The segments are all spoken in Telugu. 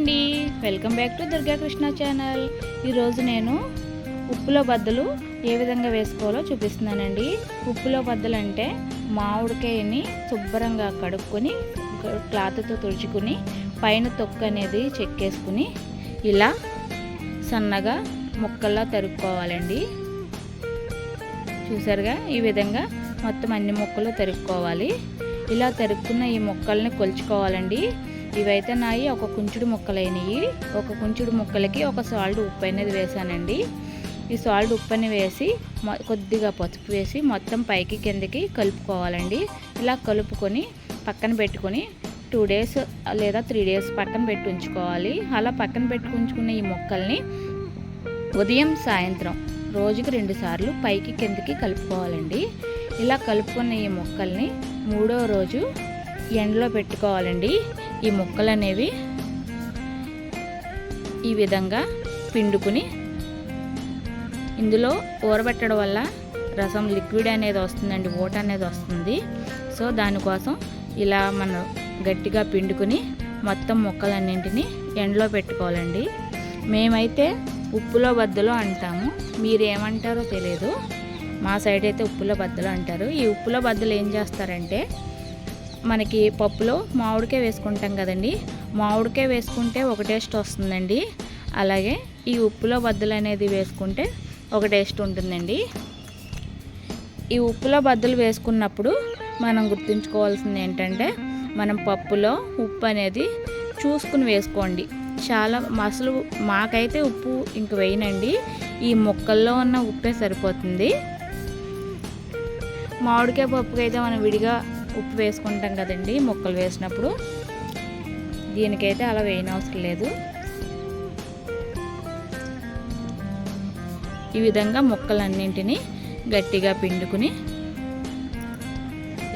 అండి. Welcome back to Durga Krishna channel ఈరోజు నేను ఉప్పులో బద్దలు ఏ విధంగా వేసుకోవాలో చూపిస్తున్నానండి. ఉప్పులో బద్దలు అంటే మామిడికాయని శుభ్రంగా కడుక్కొని క్లాత్తో తుడుచుకుని పైన తొక్క అనేది చెక్కేసుకుని ఇలా సన్నగా ముక్కల్లా తరుక్కోవాలండి. చూసారుగా? ఈ విధంగా మొత్తం అన్ని ముక్కలు తరుక్కోవాలి. ఇలా తరుక్కున్న ఈ ముక్కల్ని కొలుచుకోవాలండి. ఇవైతే నాయి ఒక కుంచుడు ముక్కలైనవి ఒక కుంచుడు ముక్కలకి ఒక సాల్ట్ ఉప్పు అనేది వేసానండి. ఈ సాల్ట్ ఉప్పుని వేసి కొద్దిగా పసుపు వేసి మొత్తం పైకి కిందకి కలుపుకోవాలండి. ఇలా కలుపుకొని పక్కన పెట్టుకొని టూ డేస్ లేదా త్రీ డేస్ పక్కన పెట్టి ఉంచుకోవాలి. అలా పక్కన పెట్టి ఉంచుకున్న ఈ మొక్కల్ని ఉదయం సాయంత్రం రోజుకి రెండు సార్లు పైకి కిందకి కలుపుకోవాలండి. ఇలా కలుపుకున్న ఈ మొక్కల్ని మూడో రోజు ఎండలో పెట్టుకోవాలండి. ఈ ముక్కలు అనేవి ఈ విధంగా పిండుకుని ఇందులో ఊరబెట్టడం వల్ల రసం లిక్విడ్ అనేది వస్తుందండి ఓట అనేది వస్తుంది. సో దానికోసం ఇలా మనం గట్టిగా పిండుకుని మొత్తం ముక్కలన్నింటినీ ఎండలో పెట్టుకోవాలండి. మేమైతే ఉప్పులో బద్దలో అంటాము. మీరు ఏమంటారో తెలియదు మా సైడ్ అయితే ఉప్పులో బద్దలు అంటారు. ఈ ఉప్పులో బద్దలు ఏం చేస్తారంటే మనకి పప్పులో మామిడికాయ వేసుకుంటాం కదండి. మామిడికాయ వేసుకుంటే ఒక టేస్ట్ వస్తుందండి. అలాగే ఈ ఉప్పులో బద్దలు అనేది వేసుకుంటే ఒక టేస్ట్ ఉంటుందండి. ఈ ఉప్పులో బద్దలు వేసుకున్నప్పుడు మనం గుర్తుంచుకోవాల్సింది ఏంటంటే మనం పప్పులో ఉప్పు అనేది చూసుకుని వేసుకోండి. చాలా అసలు మాకైతే ఉప్పు ఇంక వేయనండి. ఈ ముక్కల్లో ఉన్న ఉప్పే సరిపోతుంది. మామిడికాయ పప్పుకైతే మనం విడిగా ఉప్పు వేసుకుంటాం కదండి ముక్కలు వేసినప్పుడు. దీనికైతే అలా వేయనవసరం లేదు. ఈ విధంగా ముక్కలన్నింటినీ గట్టిగా పిండుకుని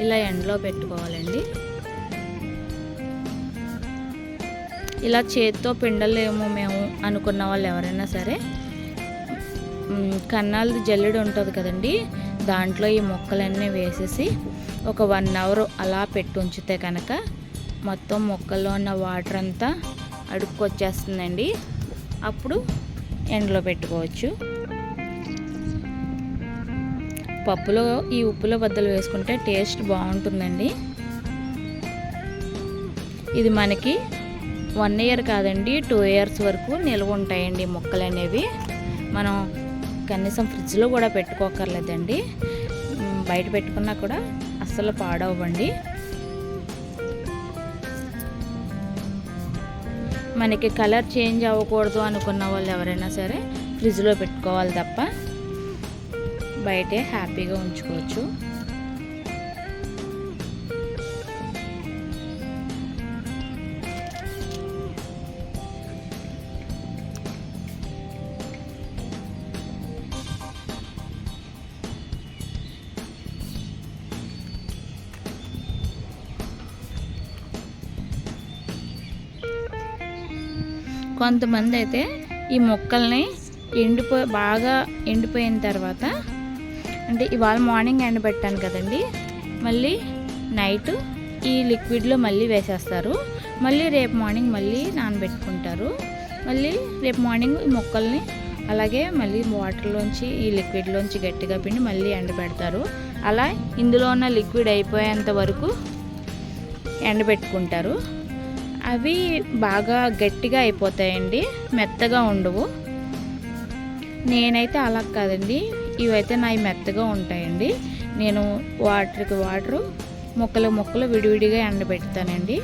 ఇలా ఎండలో పెట్టుకోవాలండి. ఇలా చేతితో పిండలేము మేము అనుకున్న వాళ్ళు ఎవరైనా సరే కన్నాలది జల్లెడు ఉంటుంది కదండి దాంట్లో ఈ మొక్కలన్నీ వేసేసి ఒక వన్ అవర్ అలా పెట్టి ఉంచితే కనుక మొత్తం మొక్కల్లో ఉన్న వాటర్ అంతా అడుక్కొచ్చేస్తుందండి. అప్పుడు ఎండలో పెట్టుకోవచ్చు. పప్పులో ఈ ఉప్పులో బద్దలు వేసుకుంటే టేస్ట్ బాగుంటుందండి. ఇది మనకి వన్ ఇయర్ కాదండి టూ ఇయర్స్ వరకు నిల్వ ఉంటాయండి మొక్కలు అనేవి. మనం కనీసం ఫ్రిడ్జ్లో కూడా పెట్టుకోకర్లేదండి. బయట పెట్టుకున్నా కూడా అస్సలు పాడవండి మనకి కలర్ చేంజ్ అవ్వకూడదు అనుకున్న వాళ్ళు ఎవరైనా సరే ఫ్రిడ్జ్లో పెట్టుకోవాలి తప్ప బయటే హ్యాపీగా ఉంచుకోవచ్చు. కొంతమంది అయితే ఈ మొక్కల్ని ఎండిపో బాగా ఎండిపోయిన తర్వాత అంటే ఇవాళ మార్నింగ్ ఎండబెట్టాను కదండి మళ్ళీ నైట్ ఈ లిక్విడ్లో మళ్ళీ వేసేస్తారు. మళ్ళీ రేపు మార్నింగ్ మళ్ళీ నానబెట్టుకుంటారు. మళ్ళీ రేపు మార్నింగ్ ఈ మొక్కల్ని అలాగే మళ్ళీ వాటర్లోంచి ఈ లిక్విడ్లోంచి గట్టిగా పిండి మళ్ళీ ఎండబెడతారు అలా ఇందులో ఉన్న లిక్విడ్ అయిపోయేంత వరకు ఎండబెట్టుకుంటారు అవి బాగా గట్టిగా అయిపోతాయండి మెత్తగా ఉండవు. నేనైతే అలా కాదండి ఇవైతే నా మెత్తగా ఉంటాయండి. నేను వాటర్కి వాటరు మొక్కలు మొక్కలు విడివిడిగా ఎండబెడతానండి.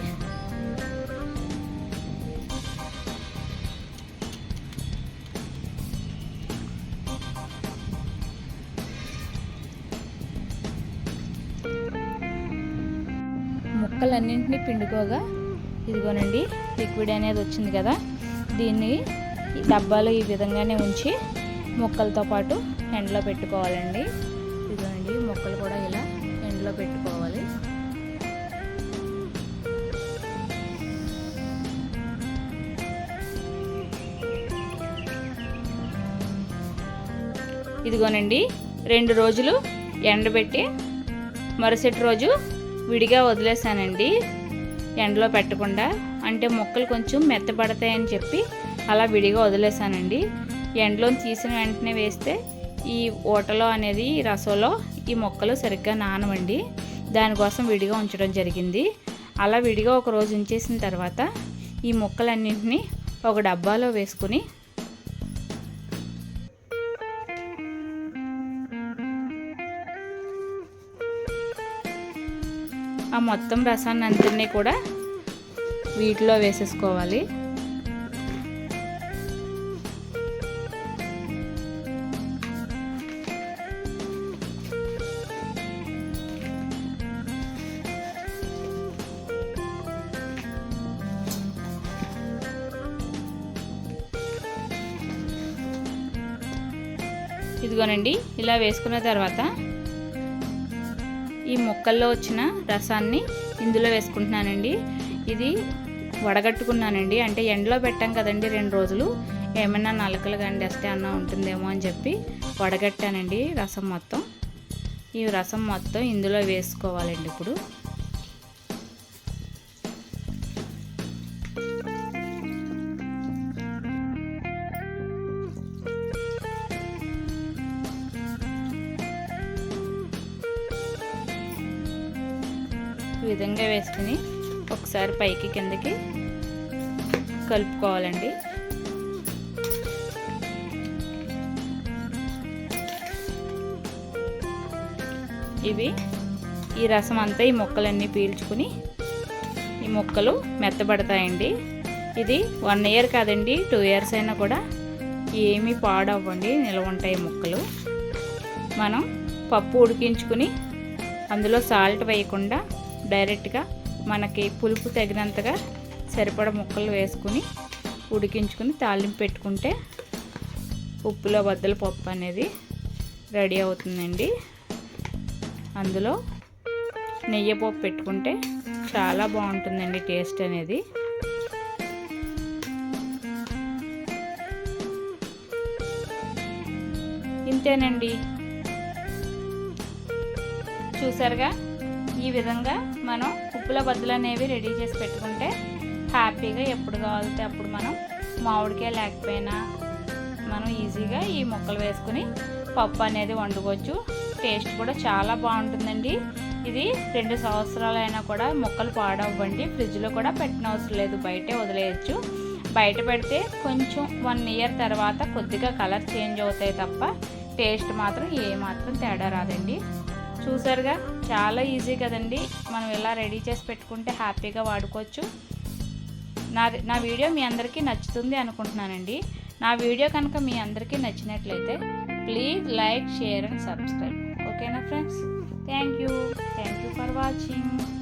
ముక్కలన్నింటినీ పిండుకోగా ఇదిగోనండి లిక్విడ్ అనేది వచ్చింది కదా. దీన్ని డబ్బాలో ఈ విధంగానే ఉంచి మొక్కలతో పాటు ఎండలో పెట్టుకోవాలండి. ఇదిగోనండి మొక్కలు కూడా ఇలా ఎండలో పెట్టుకోవాలి. ఇదిగోనండి రెండు రోజులు ఎండబెట్టి మరుసటి రోజు విడిగా వదిలేసానండి. ఎండలో పెట్టకుండా అంటే మొక్కలు కొంచెం మెత్తబడతాయని చెప్పి అలా విడిగా వదిలేసానండి. ఎండలో తీసిన వెంటనే వేస్తే ఈ ఊటలో అనేది రసంలో ఈ మొక్కలు సరిగ్గా నానవండి. దానికోసం విడిగా ఉంచడం జరిగింది. అలా విడిగా ఒక రోజు ఉంచేసిన తర్వాత ఈ మొక్కలన్నింటినీ ఒక డబ్బాలో వేసుకుని ఆ మొత్తం రసాన్ని అంతని కూడా వీటిలో వేసేసుకోవాలి. ఇదిగోనండి ఇలా వేసుకున్న తర్వాత ఈ మొక్కల్లో వచ్చిన రసాన్ని ఇందులో వేసుకుంటున్నానండి. ఇది వడగట్టుకున్నానండి. అంటే ఎండలో పెట్టాం కదండి రెండు రోజులు. ఏమైనా నలకలు కానీ వస్తే అన్న ఉంటుందేమో అని చెప్పి వడగట్టానండి రసం మొత్తం. ఈ రసం మొత్తం ఇందులో వేసుకోవాలండి ఇప్పుడు. విధంగా వేసుకుని ఒకసారి పైకి కిందకి కలుపుకోవాలండి. ఇవి ఈ రసం అంతా ఈ మొక్కలన్నీ పీల్చుకుని ఈ మొక్కలు మెత్తబడతాయండి. ఇది వన్ ఇయర్ కాదండి టూ ఇయర్స్ అయినా కూడా ఏమీ పాడవ్వండి నిల్వ ఉంటాయి మొక్కలు. మనం పప్పు ఉడికించుకుని అందులో సాల్ట్ వేయకుండా డైరెక్ట్గా మనకి పులుపు తగినంతగా సరిపడ ముక్కలు వేసుకుని ఉడికించుకుని తాలింపు పెట్టుకుంటే ఉప్పులో బద్దల పప్పు అనేది రెడీ అవుతుందండి. అందులో నెయ్యి పప్పు పెట్టుకుంటే చాలా బాగుంటుందండి టేస్ట్ అనేది. ఇంతేనండి. చూసారుగా? ఈ విధంగా మనం ఉప్పుల బద్దలు అనేవి రెడీ చేసి పెట్టుకుంటే హ్యాపీగా ఎప్పుడు కావాలితే అప్పుడు మనం మామిడికాయ లేకపోయినా మనం ఈజీగా ఈ ముక్కలు వేసుకుని పప్పు అనేది వండుకోవచ్చు. టేస్ట్ కూడా చాలా బాగుంటుందండి. ఇది రెండు సంవత్సరాలైనా కూడా మొక్కలు పాడవ్వండి. ఫ్రిడ్జ్లో కూడా పెట్టిన అవసరం లేదు. బయటే వదిలేయచ్చు. బయట పెడితే కొంచెం వన్ ఇయర్ తర్వాత కొద్దిగా కలర్ చేంజ్ అవుతాయి తప్ప టేస్ట్ మాత్రం ఏమాత్రం తేడా రాదండి. చూసారుగా? చాలా ఈజీ కదండి. మనం ఇలా రెడీ చేసి పెట్టుకుంటే హ్యాపీగా వాడుకోవచ్చు. నా నా వీడియో మీ అందరికీ నచ్చుతుంది అనుకుంటున్నానండి. నా వీడియో కనుక మీ అందరికీ నచ్చినట్లయితే please like share and subscribe. ఓకేనా friends? Thank you. Thank you for watching.